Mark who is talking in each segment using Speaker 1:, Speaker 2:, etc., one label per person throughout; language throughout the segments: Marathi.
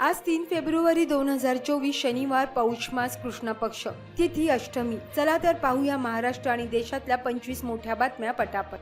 Speaker 1: आज तीन फेब्रुवारी दोन हजार चोवीस शनिवार पौष मास कृष्ण पक्ष तिथी अष्टमी. चला तर पाहूया महाराष्ट्र आणि देशातल्या पंचवीस मोठ्या बातम्या पटापट.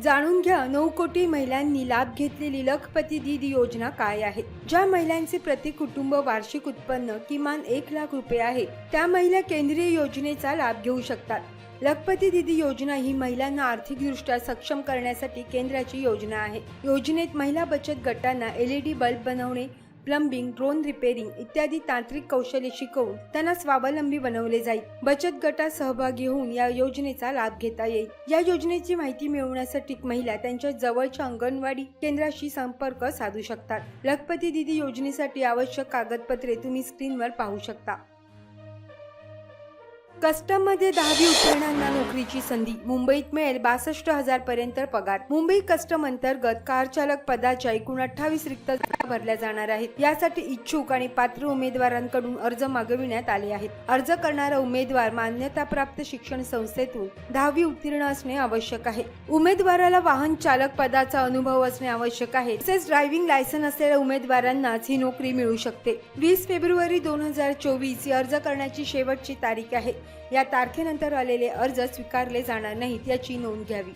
Speaker 1: जाणून घ्या नऊ कोटी महिलांनी लाभ घेतलेली लखपती दीदी योजना काय आहे? ज्या महिलांचे प्रति कुटुंब वार्षिक उत्पन्न किमान एक लाख रुपये आहे त्या महिला केंद्रीय योजनेचा लाभ घेऊ शकतात. लखपती दिदी योजना ही महिलांना आर्थिकदृष्ट्या सक्षम करण्यासाठी केंद्राची योजना आहे. योजनेत महिला बचत गटांना एलईडी बल्ब बनवणे प्लंबिंग ड्रोन रिपेरिंग इत्यादी तांत्रिक कौशल्य शिकवून त्यांना स्वावलंबी बनवले जाईल. बचत गटात सहभागी होऊन या योजनेचा लाभ घेता येईल. या योजनेची माहिती मिळवण्यासाठी महिला त्यांच्या जवळच्या अंगणवाडी केंद्राशी संपर्क साधू शकतात. लखपती दिदी योजनेसाठी आवश्यक कागदपत्रे तुम्ही स्क्रीनवर पाहू शकता. कस्टममध्ये दहावी उत्तीर्णांना नोकरीची संधी. मुंबईत मिळेल बासष्ट हजार पर्यंत पगार. मुंबई कस्टम अंतर्गत कार चालक पदाच्या एकूण अठ्ठावीस रिक्त भरल्या जाणार आहेत. यासाठी इच्छुक आणि पात्र उमेदवारांकडून अर्ज मागविण्यात आले आहेत. अर्ज करणारा उमेदवार मान्यताप्राप्त शिक्षण संस्थेतून दहावी उत्तीर्ण असणे आवश्यक आहे. उमेदवाराला वाहन चालक पदाचा अनुभव असणे आवश्यक आहे. तसेच ड्रायव्हिंग लायसन असलेल्या उमेदवारांनाच ही नोकरी मिळू शकते. वीस फेब्रुवारी दोन हजार चोवीस ही अर्ज करण्याची शेवटची तारीख आहे. या तारखेनंतर आलेले अर्ज स्वीकारले जाणार नाहीत याची नोंद घ्यावी.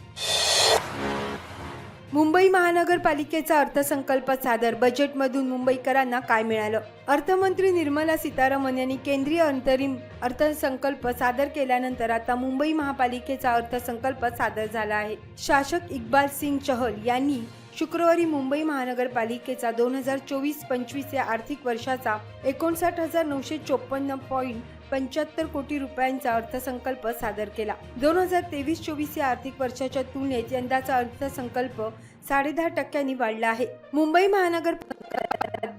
Speaker 1: मुंबई महानगरपालिकेचा अर्थसंकल्प सादर. बजेटमधून मुंबईकरांना काय मिळालं? अर्थमंत्री निर्मला सीतारामन यांनी केंद्रीय अंतरिम अर्थसंकल्प सादर केल्यानंतर आता मुंबई महापालिकेचा अर्थसंकल्प सादर झाला आहे. शासक इक्बाल सिंग चहल यांनी शुक्रवारी मुंबई महानगरपालिकेचा दोन हजार चोवीस पंचवीस या आर्थिक वर्षाचा एकोणसाठ हजार नऊशे चोपन्न पॉईंट पंच्याहत्तर कोटी रुपयांचा अर्थसंकल्प सादर केला. दोन हजार तेवीस चोवीस या आर्थिक वर्षाच्या तुलनेत यंदाचा अर्थसंकल्प साडेदहा टक्क्यांनी वाढला आहे. मुंबई महानगर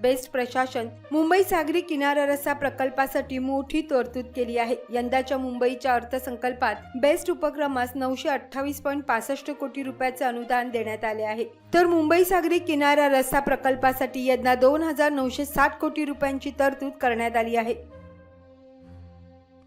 Speaker 1: बेस्ट प्रशासन मुंबई सागरी किनारा रस्ता प्रकल्पासाठी मोठी तरतूद केली आहे. यंदाच्या मुंबईच्या अर्थसंकल्पात बेस्ट उपक्रमास नऊशे अठ्ठावीस पॉईंट पासष्ट कोटी रुपयाचे अनुदान देण्यात आले आहे. तर मुंबई सागरी किनारा रस्ता प्रकल्पासाठी यंदा दोन हजार नऊशे साठ कोटी रुपयांची तरतूद करण्यात आली आहे.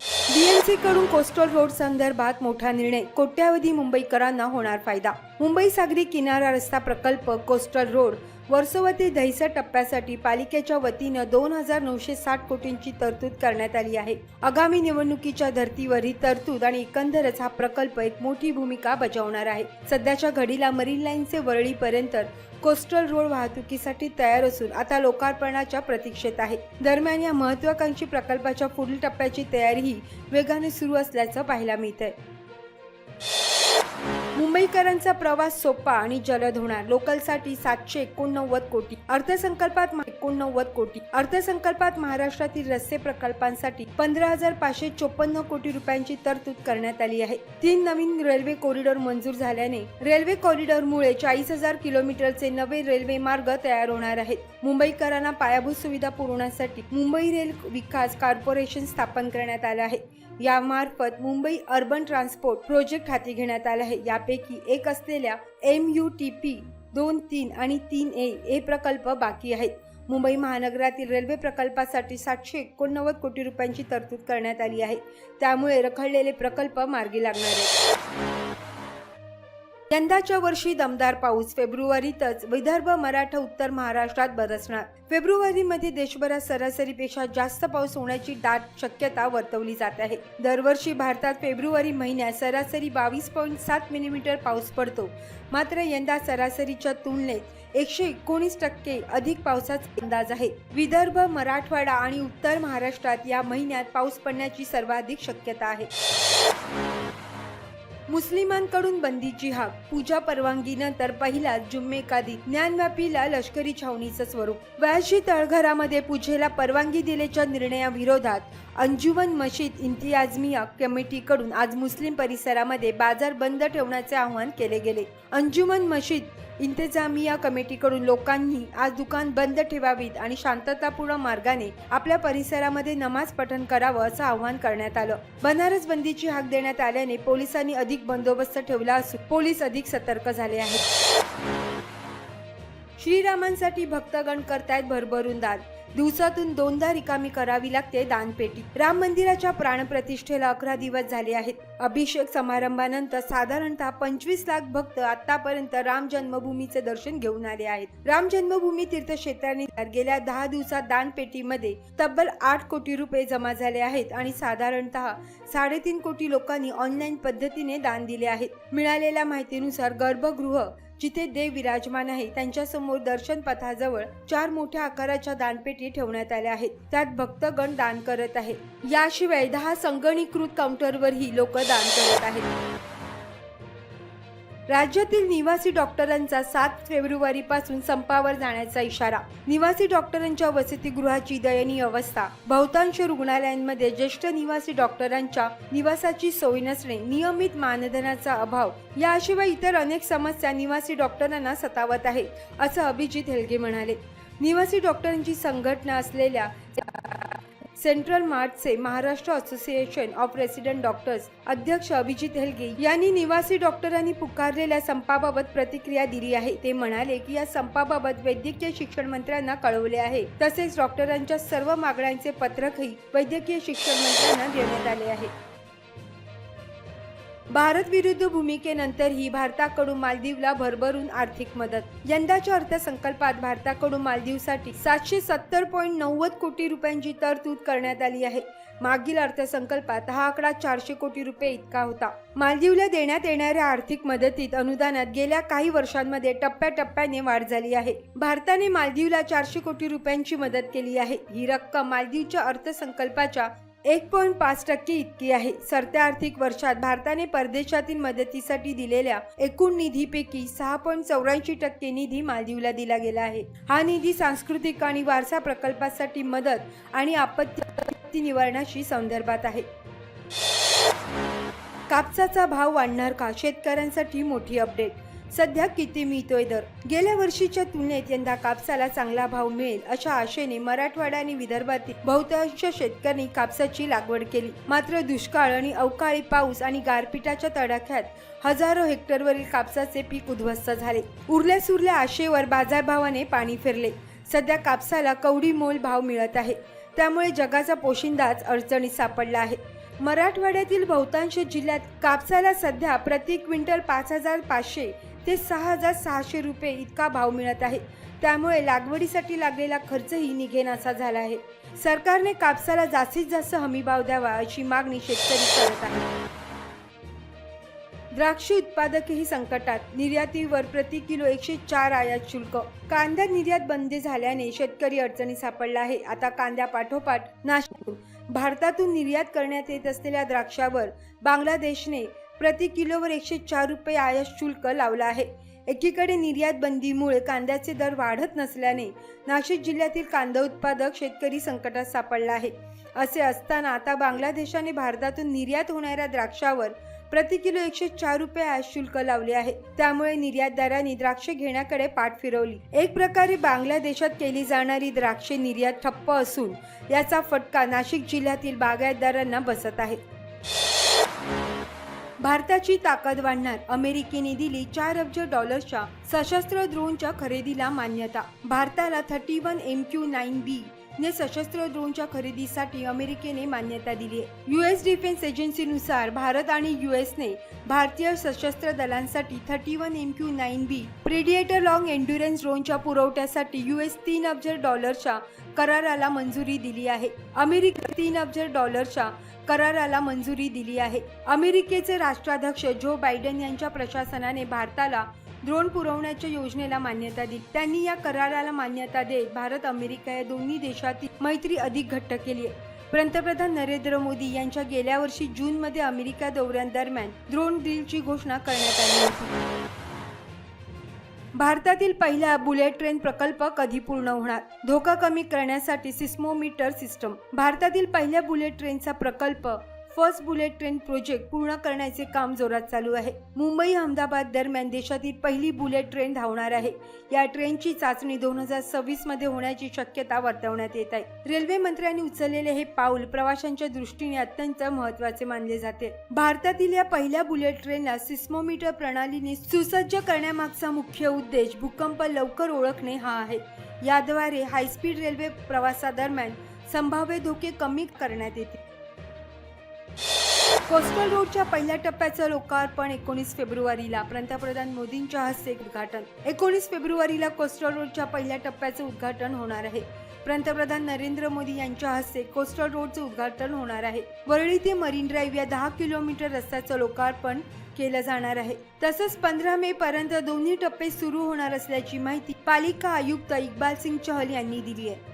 Speaker 1: बीएमसी कडून कोस्टल रोड संदर्भात मोठा निर्णय. कोट्यावधी मुंबईकरांना होणार फायदा. मुंबई सागरी किनारा रस्ता प्रकल्प कोस्टल रोड वर्सोवा ते दहिसर टप्प्यासाठी पालिकेच्या वतीनं दोन हजार नऊशे साठ कोटींची तरतूद करण्यात आली आहे. आगामी निवडणुकीच्या धर्तीवर ही तरतूद आणि एकंदरच हा प्रकल्प एक मोठी भूमिका बजावणार आहे. सध्याच्या घडीला मरीन लाईनचे वरळीपर्यंत कोस्टल रोड वाहतुकीसाठी तयार असून आता लोकार्पणाच्या प्रतीक्षेत आहे. दरम्यान या महत्वाकांक्षी प्रकल्पाच्या पुढील टप्प्याची तयारीही वेगाने सुरू असल्याचं पाहायला मिळतंय. मुंबईकरांचा प्रवास सोपा आणि जलद होणार. लोकलसाठी सातशे एकोणनव्वद कोटी. अर्थसंकल्पात एकोणनव्वद कोटी. अर्थसंकल्पात महाराष्ट्रातील रस्ते प्रकल्पांसाठी पंधरा हजार पाचशे चोपन्न कोटी रुपयांची तरतूद करण्यात आली आहे. तीन नवीन रेल्वे कॉरिडॉर मंजूर झाल्याने रेल्वे कॉरिडॉरमुळे चाळीस हजार किलोमीटरचे नवे रेल्वे मार्ग तयार होणार आहेत. मुंबईकरांना पायाभूत सुविधा पुरवण्यासाठी मुंबई रेल विकास कॉर्पोरेशन स्थापन करण्यात आलं आहे. यामार्फत मुंबई अर्बन ट्रान्सपोर्ट प्रोजेक्ट हाती घेण्यात आला आहे. यापैकी एक असलेल्या एम यू टी पी दोन तीन आणि तीन ए हे प्रकल्प बाकी आहेत. मुंबई महानगरातील रेल्वे प्रकल्पासाठी सातशे एकोणनव्वद कोटी रुपयांची तरतूद करण्यात आली आहे. त्यामुळे रखडलेले प्रकल्प मार्गी लागणार आहेत. यंदाच्या वर्षी दमदार पाऊस फेब्रुवारीतच विदर्भ मराठा उत्तर महाराष्ट्रात बरसणार. फेब्रुवारीमध्ये देशभरात सरासरीपेक्षा जास्त पाऊस होण्याची दाट शक्यता वर्तवली जात आहे. दरवर्षी भारतात फेब्रुवारी महिन्यात सरासरी बावीस पॉईंट सात मिलीमीटर पाऊस पडतो. मात्र यंदा सरासरीच्या तुलनेत एकशे एकोणीस टक्के अधिक पावसाचा अंदाज आहे. विदर्भ मराठवाडा आणि उत्तर महाराष्ट्रात या महिन्यात पाऊस पडण्याची सर्वाधिक शक्यता आहे. मुस्लिमांकडून बंदीची हाक पूजा परवानगीनंतर पहिला जुम्मे कादी ज्ञानव्यापीला लष्करी छावणीचं स्वरूप. व्याशी तळघरामध्ये पूजेला परवानगी दिल्याच्या निर्णयाविरोधात अंजुमन मशीद इंतियाजमिया कमिटीकडून आज मुस्लिम परिसरामध्ये बाजार बंद ठेवण्याचे आवाहन केले गेले. अंजुमन मशीद इंतजामिया कमिटीकडून लोकांनी आज दुकान बंद ठेवावीत आणि शांततापूर्ण मार्गाने आपल्या परिसरामध्ये नमाज पठण करावं असं आवाहन करण्यात आलं. बनारस बंदीची हाक देण्यात आल्याने पोलिसांनी अधिक बंदोबस्त ठेवला असून पोलीस अधिक सतर्क झाले आहेत. श्रीरामांसाठी भक्तगण करतायत भरभरून दान दिवसातून दोनदा रिकामी करावी लागते दानपेटी. राम मंदिराच्या प्राणप्रतिष्ठेला अकरा दिवस झाले आहेत. अभिषेक समारंभानंतर साधारणतः पंचवीस लाख भक्त आतापर्यंत राम जन्मभूमीचे दर्शन घेऊन आले आहेत. राम जन्मभूमी तीर्थक्षेत्रांनी गेल्या दहा दिवसात दानपेटीमध्ये तब्बल आठ कोटी रुपये जमा झाले आहेत आणि साधारणतः साडेतीन कोटी लोकांनी ऑनलाईन पद्धतीने दान दिले आहेत. मिळालेल्या माहितीनुसार गर्भगृह जिथे देव विराजमान आहे त्यांच्यासमोर दर्शन पथाजवळ चार मोठ्या आकाराच्या दानपेटी ठेवण्यात आल्या आहेत. त्यात भक्तगण दान करत आहेत. याशिवाय दहा संगणीकृत काउंटरवरही लोक दान करत आहेत. राज्यातील निवासी डॉक्टरांचा सात फेब्रुवारी पासून संपावर जाण्याचा इशारा. निवासी डॉक्टरांच्या वसतिगृहाची दयनीय अवस्था. बहुतांश रुग्णालयांमध्ये ज्येष्ठ निवासी डॉक्टरांच्या निवासाची सोय नसणे नियमित मानधनाचा अभाव. याशिवाय इतर अनेक समस्या निवासी डॉक्टरांना सतावत आहे असं अभिजित हेलगे म्हणाले. निवासी डॉक्टरांची संघटना असलेल्या central मार्टचे Maharashtra association of resident doctors अध्यक्ष अभिजित हेलगे यांनी निवासी डॉक्टरांनी पुकारलेल्या संपाबाबत प्रतिक्रिया दिली आहे. ते म्हणाले की या संपाबाबत वैद्यकीय शिक्षण मंत्र्यांना कळवले आहे. तसेच डॉक्टरांच्या सर्व मागण्यांचे पत्रकही वैद्यकीय शिक्षण मंत्र्यांना देण्यात आले आहे. भारत विरुद्ध भूमिकेनंतरही भारताकडून मालदीवला भरभरून आर्थिक मदत. यंदाच्या अर्थसंकल्पात भारताकडून मालदीवसाठी सातशे सत्तर पॉईंट नव्वद कोटी रुपयांची तरतूद करण्यात आली आहे. मागील अर्थसंकल्पात हा आकडा चारशे कोटी रुपये इतका होता. मालदीवला देण्यात येणाऱ्या आर्थिक मदतीत अनुदानात गेल्या काही वर्षांमध्ये टप्प्याटप्प्याने वाढ झाली आहे. भारताने मालदीवला चारशे कोटी रुपयांची मदत केली आहे. ही रक्कम मालदीवच्या अर्थसंकल्पाच्या एक पॉईंट पाच टक्के इतकी आहे. सरत्या आर्थिक वर्षात भारताने परदेशातील मदतीसाठी दिलेल्या एकूण निधीपैकी सहा पॉईंट चौऱ्याऐंशी टक्के निधी मालदीवला दिला गेला आहे. हा निधी सांस्कृतिक आणि वारसा प्रकल्पासाठी मदत आणि आपत्ती निवारणाशी संदर्भात आहे. कापसाचा भाव वाढणार का? शेतकऱ्यांसाठी मोठी अपडेट सध्या किती मिळतोय दर? गेल्या वर्षीच्या तुलनेत यंदा कापसाला चांगला भाव मिळेल अशा आशेने मराठवाडा आणि विदर्भातील बहुतांश शेतकऱ्यांनी कापसाची लागवड केली. मात्र दुष्काळ आणि अवकाळी पाऊस आणि गारपिटाच्या तडाख्यात हजारो हेक्टरवरील कापसाचे पीक उद्ध्वस्त झाले. उरल्या सुरल्या आशेवर बाजारभावाने पाणी फिरले. सध्या कापसाला कवडी मोल भाव मिळत आहे. त्यामुळे जगाचा पोशिंदाच अडचणीत सापडला आहे. मराठवाड्यातील बहुतांश जिल्ह्यात कापसाला सध्या प्रति क्विंटल पाच हजार पाचशे ते सहा हजार सहाशे रुपये इतका भाव मिळत आहे. त्यामुळे लागवडीसाठी लागलेला खर्चही निघेनासा झाला आहे. सरकारने कापसाला जास्तीत जास्त हमी भाव द्यावा अशी मागणी शेतकरी करत आहे द्राक्ष उत्पादकही संकटात. निर्यातीवर प्रति किलो एकशे चार आयात शुल्क. कांदा निर्यात बंदी झाल्याने शेतकरी अडचणी सापडला आहे. आता कांद्या पाठोपाठ नाशिक भारतातून निर्यात करण्यात येत असलेल्या द्राक्षावर बांगलादेशने प्रति किलोवर एकशे चार रुपये आयात शुल्क लावला आहे. एकीकडे निर्यात बंदीमुळे कांद्याचे दर वाढत नसल्याने नाशिक जिल्ह्यातील कांदा उत्पादक शेतकरी संकटात सापडला आहे. असे असताना आता बांगलादेशाने भारतातून निर्यात होणाऱ्या द्राक्षावर प्रति किलो एकशे चार रुपये आयात शुल्क लावले आहे. त्यामुळे निर्यातदारांनी द्राक्षे घेण्याकडे पाठ फिरवली. एक प्रकारे बांगलादेशात केली जाणारी द्राक्षे निर्यात ठप्प असून याचा फटका नाशिक जिल्ह्यातील बागायतदारांना बसत आहे. भारताची ताकद वाढणार. अमेरिकेने दिली चार अब्ज डॉलर्सच्या सशस्त्र ड्रोनच्या खरेदीला मान्यता. भारताला thirty one M Q nine B ने सशस्त्र ड्रोनच्या खरेदीसाठी अमेरिकेने मान्यता दिली. आहे युएस डिफेन्स एजन्सीनुसार भारत आणि युएसने भारतीय सशस्त्र दलांसाठी thirty one M Q nine B predator long endurance ड्रोनच्या पुरवठ्यासाठी युएस तीन अब्ज डॉलरच्या कराराला मंजुरी दिली आहे. अमेरिका तीन अब्ज डॉलरच्या कराराला मंजुरी दिली आहे. अमेरिकेचे राष्ट्राध्यक्ष जो बायडन यांच्या प्रशासनाने भारताला ड्रोन पुरवण्याच्या योजनेला मान्यता दिली त्यांनी या कराराला मान्यता देत भारत अमेरिका या दोन्ही देशातील मैत्री अधिक घट्ट केली आहे. पंतप्रधान नरेंद्र मोदी यांच्या गेल्या वर्षी जूनमध्ये अमेरिका दौऱ्यांदरम्यान ड्रोन डीलची घोषणा करण्यात आली होती. भारतातील पहिला बुलेट ट्रेन प्रकल्प कधी पूर्ण होणार? धोका कमी करण्यासाठी सिस्मोमीटर सिस्टम भारतातील पहिल्या बुलेट ट्रेनचा प्रकल्प फर्स्ट बुलेट ट्रेन प्रोजेक्ट पूर्ण करण्याचे काम जोरात चालू आहे. मुंबई अहमदाबाद दरम्यान देशातील पहिली बुलेट ट्रेन धावणार आहे. या ट्रेनची चाचणी दोन हजार सव्वीसमध्ये होण्याची शक्यता वर्तवण्यात येत आहे. रेल्वे मंत्र्यांनी उचललेले हे पाऊल प्रवाशांच्या दृष्टीने अत्यंत महत्त्वाचे मानले जाते. भारतातील या पहिल्या बुलेट ट्रेनला सिस्मोमीटर प्रणालीने सुसज्ज करण्यामागचा मुख्य उद्देश भूकंप लवकर ओळखणे हा आहे. याद्वारे हायस्पीड रेल्वे प्रवासादरम्यान संभाव्य धोके कमी करण्यात येतील. कोस्टल रोडच्या पहिल्या टप्प्याचं लोकार्पण एकोणीस फेब्रुवारीला. पंतप्रधान मोदींच्या हस्ते उद्घाटन. एकोणीस फेब्रुवारीला कोस्टल रोडच्या पहिल्या टप्प्याचं उद्घाटन होणार आहे. पंतप्रधान नरेंद्र मोदी यांच्या हस्ते कोस्टल रोडचं उद्घाटन होणार आहे. वरळी ते मरीन ड्राईव्ह या दहा किलोमीटर रस्त्याचं लोकार्पण केलं जाणार आहे. तसंच पंधरा मे पर्यंत दोन्ही टप्पे सुरू होणार असल्याची माहिती पालिका आयुक्त इक्बाल सिंग चहल यांनी दिली आहे.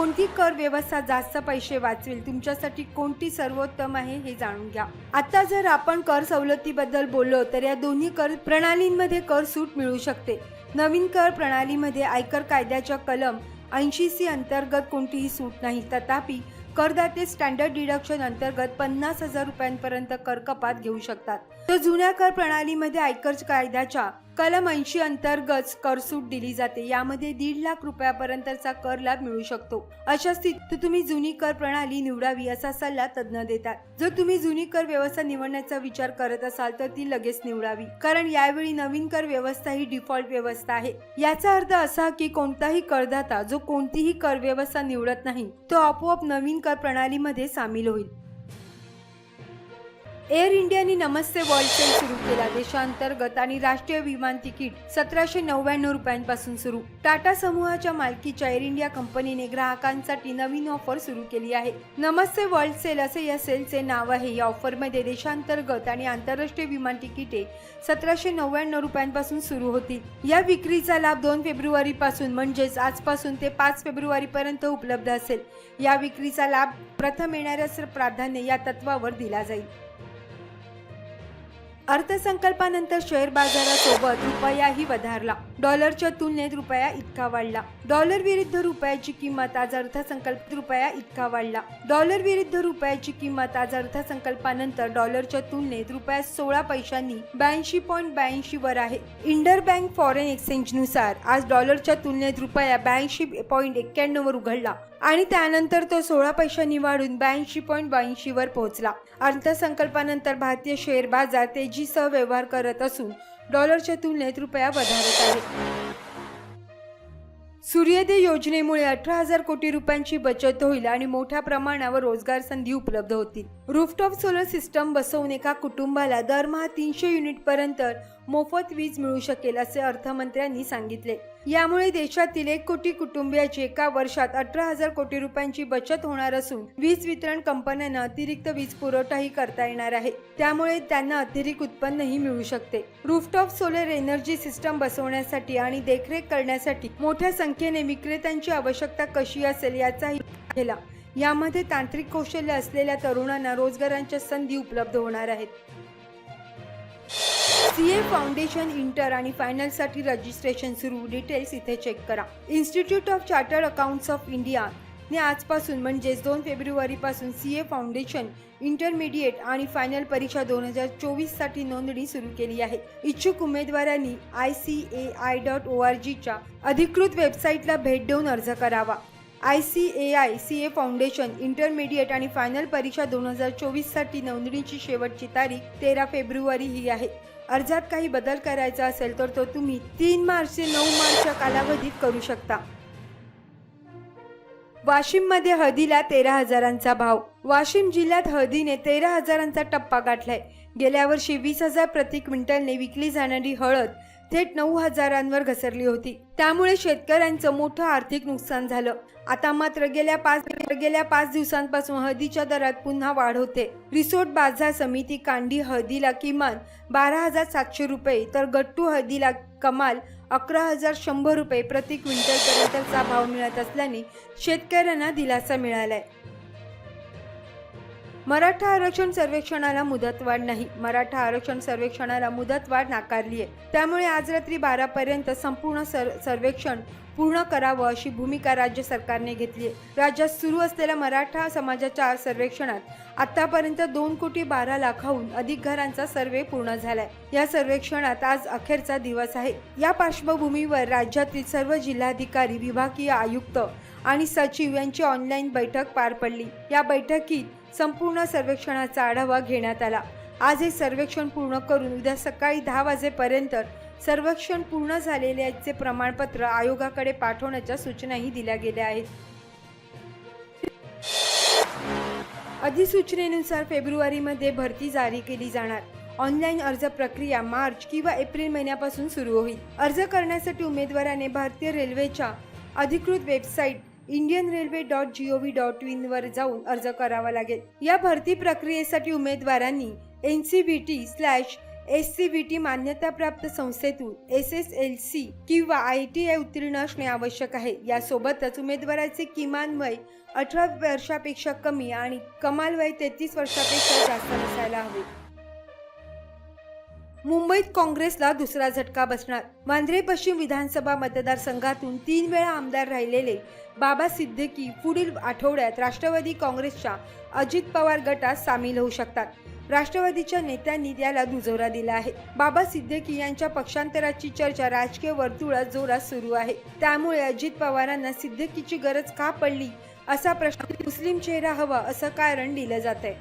Speaker 1: कोणती कर व्यवस्था जास्त पैसे वाचवेल? तुमच्यासाठी कोणती सर्वोत्तम आहे हे जाणून घ्या. आता जर आपण कर सवलतीबद्दल बोललो तर या दोन्ही कर प्रणालींमध्ये कर सूट मिळू शकते. नवीन कर प्रणालीमध्ये आयकर कायद्याच्या कलम ऐंशी सी अंतर्गत कोणतीही सूट नाही. तथापि करदाते स्टँडर्ड डिडक्शन अंतर्गत पन्नास हजार रुपयांपर्यंत कर कपात घेऊ शकतात. तर जुन्या कर प्रणालीमध्ये आयकर कायद्याच्या कलम ऐंशी अंतर्गत करसूट दिली जाते. यामध्ये दीड लाख रुपयापर्यंतचा कर लाभ मिळू शकतो. अशा स्थितीत तुम्ही जुनी कर प्रणाली निवडावी असा सल्ला तज्ज्ञ देतात. जर तुम्ही जुनी कर व्यवस्था निवडण्याचा विचार करत असाल तर ती लगेच निवडावी. कारण यावेळी नवीन कर व्यवस्था ही डिफॉल्ट व्यवस्था आहे. याचा अर्थ असा की कोणताही करदाता जो कोणतीही कर व्यवस्था निवडत नाही तो आपोआप नवीन कर प्रणालीमध्ये सामील होईल. एअर इंडियाने नमस्ते वर्ल्ड सेल सुरू केला. देशांतर्गत आणि राष्ट्रीय विमान तिकीट सतराशे नव्याण्णव रुपयांपासून सुरू. टाटा समूहाच्या मालकीच्या एअर इंडिया कंपनीने ग्राहकांसाठी नवीन ऑफर सुरू केली आहे. नमस्ते वर्ल्ड सेल असे या सेलचे नाव आहे. या ऑफरमध्ये देशांतर्गत आणि आंतरराष्ट्रीय विमान तिकिटे सतराशे नव्याण्णव रुपयांपासून सुरू होतील. या विक्रीचा लाभ दोन फेब्रुवारी पासून म्हणजेच आजपासून ते पाच फेब्रुवारी पर्यंत उपलब्ध असेल. या विक्रीचा लाभ प्रथम येणाऱ्यास प्राधान्य या तत्वावर दिला जाईल. अर्थसंकल्पानंतर शेअर बाजारासोबत रुपयाही वधारला. डॉलरच्या तुलनेत रुपया इतका वाढला. डॉलर विरुद्ध रुपयाची किंमत आज अर्थसंकल्प रुपया इतका वाढला. डॉलर विरुद्ध रुपयाची किंमत आज अर्थसंकल्पानंतर डॉलरच्या तुलनेत रुपया सोळा पैशांनी ब्याऐंशी पॉईंट ब्याऐंशी वर आहे. इंडर बँक फॉरेन एक्सचेंजनुसार आज डॉलरच्या तुलनेत रुपया ब्याऐंशी पॉईंट एक्क्याण्णव वर उघडला. आणि त्यानंतर तो सोळा पैशांनी वाढून ब्याऐंशी पॉईंट ब्याऐंशीवर पोहोचला. अर्थसंकल्पानंतर भारतीय शेअर बाजार तेजीसह व्यवहार करत असून डॉलरच्या तुलनेत रुपया वधारत आहे. सूर्योदय योजनेमुळे अठरा हजार कोटी रुपयांची बचत होईल आणि मोठ्या प्रमाणावर रोजगार संधी उपलब्ध होतील. रूफटॉप सोलर सिस्टम बसवून एका कुटुंबाला दरमहा तीनशे युनिट पर्यंत मोफत वीज मिळू शकेल असे अर्थमंत्र्यांनी सांगितले. यामुळे देशातील एक कोटी कुटुंबियाची एका वर्षात अठरा हजार कोटी रुपयांची बचत होणार असून वीज वितरण कंपन्यांना अतिरिक्त वीज पुरवठाही करता येणार आहे. त्यामुळे त्यांना अतिरिक्त उत्पन्नही मिळू शकते. रूफटॉप सोलर एनर्जी सिस्टम बसवण्यासाठी आणि देखरेख करण्यासाठी मोठ्या संख्येने विक्रेत्यांची आवश्यकता कशी असेल याचाही केला यामध्ये तांत्रिक कौशल्य असलेल्या तरुणांना रोजगारांच्या संधी उपलब्ध होणार आहेत. सी ए फाउंडेशन इंटर आणि फायनलसाठी रजिस्ट्रेशन सुरू. डिटेल्स इथे चेक करा. Institute of chartered accounts of India ने आजपासून म्हणजेच दोन फेब्रुवारीपासून सी ए फाउंडेशन इंटरमिडिएट आणि फायनल परीक्षा दोन हजार चोवीससाठी नोंदणी सुरू केली आहे. इच्छुक उमेदवारांनी I C A I dot O R जीच्या अधिकृत वेबसाईटला भेट देऊन अर्ज करावा. I C A I C A foundation intermediate आणि फायनल परीक्षा दोन हजार चोवीससाठी नोंदणीची शेवटची तारीख तेरा फेब्रुवारी ही आहे. अर्जात काही बदल करायचा असेल तर तो तुम्ही तीन मार्च ते नऊ मार्चच्या कालावधीत करू शकता. वाशिममध्ये हळदीला तेरा हजारांचा भाव. वाशिम जिल्ह्यात हळदीने तेरा हजारांचा टप्पा गाठलाय. गेल्या वर्षी वीस हजार प्रति क्विंटलने विकली जाणारी हळद थेट नऊ हजारांवर घसरली होती. त्यामुळे शेतकऱ्यांचं मोठं आर्थिक नुकसान झालं. आता मात्र गेल्या पाच गेल्या पाच दिवसांपासून हळदीच्या दरात पुन्हा वाढ होते. रिसोर्ट बाजार समिती कांडी हळदीला किमान बारा हजार सातशे रुपये तर गट्टू हळदीला कमाल अकरा हजार शंभर रुपये प्रति क्विंटल पर्यंतचा भाव मिळत असल्याने शेतकऱ्यांना दिलासा मिळालाय. मराठा आरक्षण सर्वेक्षणाला मुदतवाढ नाही. मराठा आरक्षण सर्वेक्षणाला मुदतवाढ नाकारली आहे. त्यामुळे आज रात्री बारापर्यंत संपूर्ण सर सर्वेक्षण पूर्ण करावं अशी भूमिका राज्य सरकारने घेतली आहे. राज्यात सुरू असलेल्या मराठा समाजाच्या सर्वेक्षणात आतापर्यंत दोन कोटी बारा लाखाहून अधिक घरांचा सर्वे पूर्ण झालाय. या सर्वेक्षणात आज अखेरचा दिवस आहे. या पार्श्वभूमीवर राज्यातील सर्व जिल्हाधिकारी विभागीय आयुक्त आणि सचिव यांची ऑनलाईन बैठक पार पडली. या बैठकीत संपूर्ण सर्वेक्षणाचा आढावा घेण्यात आला. आज हे सर्वेक्षण पूर्ण करून उद्या सकाळी दहा वाजेपर्यंत सर्वेक्षण पूर्ण झालेल्याचे प्रमाणपत्र आयोगाकडे पाठवण्याच्या सूचनाही दिल्या गेल्या आहेत. अधिसूचनेनुसार फेब्रुवारीमध्ये भरती जारी केली जाणार. ऑनलाईन अर्ज प्रक्रिया मार्च किंवा एप्रिल महिन्यापासून सुरू होईल. अर्ज करण्यासाठी उमेदवाराने भारतीय रेल्वेच्या अधिकृत website Indian railway dot G O in वर जाऊन अर्ज करावा लागेल. या भरती प्रक्रियेसाठी उमेदवारांनी N C V T slash S C V T मान्यताप्राप्त संस्थेतून एस एस एल सी किंवा आय टी आय उत्तीर्ण असणे आवश्यक आहे. यासोबतच उमेदवाराचे किमान वय अठरा वर्षापेक्षा कमी आणि कमाल वय तेहतीस वर्षापेक्षा जास्त नसायला हवे. मुंबईत काँग्रेसला दुसरा झटका बसणार. वांद्रे पश्चिम विधानसभा मतदारसंघातून तीन वेळा आमदार राहिलेले बाबा सिद्दीकी पुढील आठवड्यात राष्ट्रवादी काँग्रेसच्या अजित पवार गटात सामील होऊ शकतात. राष्ट्रवादीच्या नेत्यांनी त्याला दुजोरा दिला आहे. बाबा सिद्दीकी यांच्या पक्षांतराची चर्चा राजकीय वर्तुळात जोरात सुरू आहे. त्यामुळे अजित पवारांना सिद्दीकीची गरज का पडली असा प्रश्न मुस्लिम चेहरा हवा असं कारण दिलं जात आहे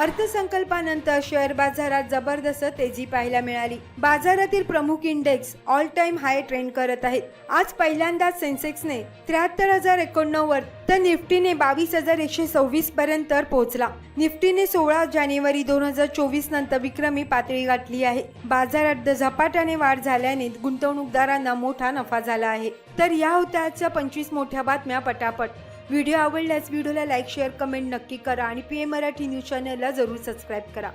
Speaker 1: अर्थसंकल्पानंतर शेअर बाजारात जबरदस्त तेजी पाहायला मिळाली. बाजारातील प्रमुख index all time high trend करत आहेत. आज पहिल्यांदाच सेन्सेक्सने त्र्याहत्तर हजार एकोणनव्वद तर निफ्टीने बावीस हजार एकशे सव्वीस पर्यंत पोहोचला. निफ्टीने सोळा जानेवारी दोन हजार चोवीस नंतर विक्रमी पातळी गाठली आहे. बाजारात झपाट्याने वाढ झाल्याने गुंतवणूकदारांना मोठा नफा झाला आहे. तर या होत्या आजच्या पंचवीस मोठ्या बातम्या पटापट. व्हिडिओ आवडल्यास व्हिडिओला लाईक शेअर कमेंट नक्की करा आणि पी एम मराठी न्यूज चॅनलला जरूर सबस्क्राईब करा.